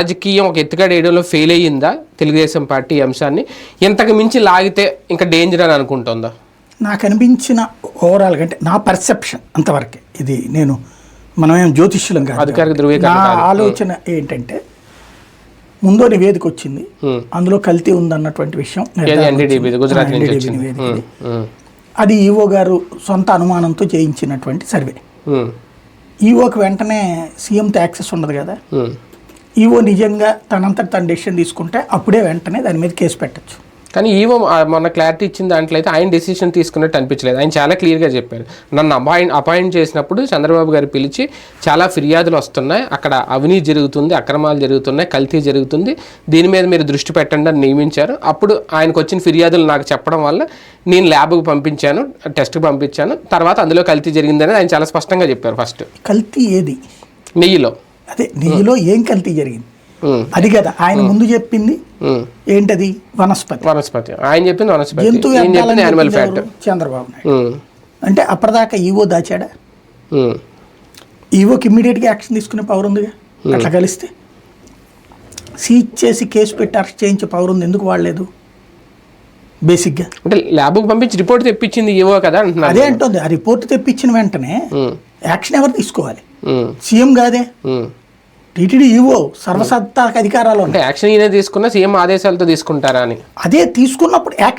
రాజకీయం ఒక ఎత్తుగడ వేయడంలో ఫెయిల్ అయ్యిందా తెలుగుదేశం పార్టీ అంశాన్ని? ఇంతకు మించి లాగితే ఇంకా డేంజర్ అని అనుకుంటుందా? నాకు అనిపించిన ఓవరాల్ అంటే నా పర్సెప్షన్ అంతవరకే. ఇది నేను మనమేం జ్యోతిష్యులం కాదు అధికారిక ధృవీకరణ. ఆలోచన ఏంటంటే ముందో నివేదిక వచ్చింది. అందులో కల్తీ ఉందన్నటువంటి విషయం అది ఈవో గారు సొంత అనుమానంతో చేయించినటువంటి సర్వే. ఈవోకి వెంటనే సీఎంతో యాక్సెస్ ఉండదు కదా. ఈవో నిజంగా తనంతట తన డెసిషన్ తీసుకుంటే అప్పుడే వెంటనే దాని మీద కేసు పెట్టచ్చు. కానీ ఈవో మొన్న క్లారిటీ ఇచ్చిన దాంట్లో అయితే ఆయన డెసిషన్ తీసుకున్నట్టు అనిపించలేదు. ఆయన చాలా క్లియర్గా చెప్పారు. నన్ను అపాయింట్ అపాయింట్ చేసినప్పుడు చంద్రబాబు గారు పిలిచి చాలా ఫిర్యాదులు వస్తున్నాయి. అక్కడ అవినీతి జరుగుతుంది అక్రమాలు జరుగుతున్నాయి కల్తీ జరుగుతుంది. దీని మీద మీరు దృష్టి పెట్టండి అని నియమించారు. అప్పుడు ఆయనకు వచ్చిన ఫిర్యాదులు నాకు చెప్పడం వల్ల నేను ల్యాబ్కి పంపించాను టెస్ట్కి పంపించాను. తర్వాత అందులో కల్తీ జరిగిందని ఆయన చాలా స్పష్టంగా చెప్పారు ఫస్ట్ కల్తీ ఏది? నెయ్యిలో. అదే నెయ్యిలో ఏం కల్తీ జరిగింది? అది కదా ఆయన ముందు చెప్పింది. ఏంటది? వనస్పతి. వనస్పతి. ఆయన చెప్పింది వనస్పతి. జంతు ఈయన చెప్పింది వ్యర్థాలని యానిమల్ చెప్పింది ఫ్యాట్ ఎవరు? చంద్రబాబు నాయుడు. అంటే అప్పటిదాకా ఈవో దాచాడా? ఈవోకి ఇమ్మీడియట్గా యాక్షన్ తీసుకునే పవర్ ఉందిగా? అట్లా కలిస్తే? సీజ్ చేసి కేసు పెట్టి అరెస్ట్ చేయించే పవర్ ఉంది ఎందుకు వాడలేదు? బేసిక్గా. అంటే ల్యాబ్కి పంపించి రిపోర్ట్ తెప్పించింది ఏవో కదా అదే అంటుంది ఆ రిపోర్ట్ తెప్పించిన వెంటనే యాక్షన్ ఎవరు తీసుకోవాలి? సీఎం కాదే. టీటీడీ ఈవో సర్వసత్తాక అధికారాలు అంటే యాక్షన్ ఈయన తీసుకున్న సీఎం ఆదేశాలతో తీసుకుంటారా అని. అదే తీసుకున్నప్పుడు యాక్షన్